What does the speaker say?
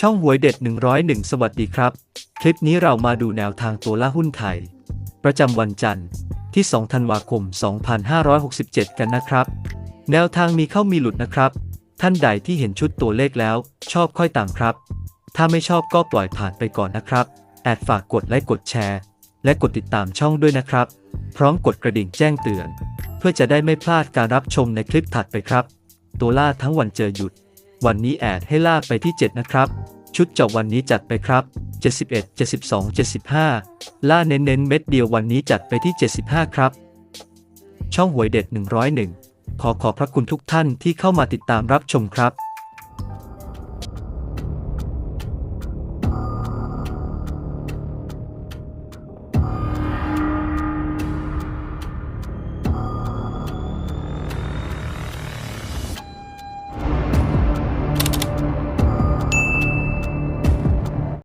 ช่องหวยเด็ด 101 สวัสดีครับ คลิปนี้เรามาดูแนวทางตัวล่าหุ้นไทย ประจำวันจันทร์ที่ 2 ธันวาคม 2567 กันนะครับ แนวทางมีเข้ามีหลุดนะครับ ท่านใดที่เห็นชุดตัวเลขแล้ว ชอบค่อยตามครับ ถ้าไม่ชอบก็ปล่อยผ่านไปก่อนนะครับ แอดฝากกดไลค์กดแชร์ และกดติดตามช่องด้วยนะครับ พร้อมกดกระดิ่งแจ้งเตือน เพื่อจะได้ไม่พลาดการรับชมในคลิปถัดไปครับ ตัวล่าทั้งวันเจอหยุด วันนี้แอดให้ลากไปที่ 7 นะครับ ชุดเจาะวันนี้จัดไปครับ 71 72 75 ล่าเน้นเน้นเม็ดเดียววันนี้จัดไปที่ 75 ครับ ช่องหวยเด็ด 101 ขอขอบพระคุณทุกท่านที่เข้ามาติดตามรับชมครับ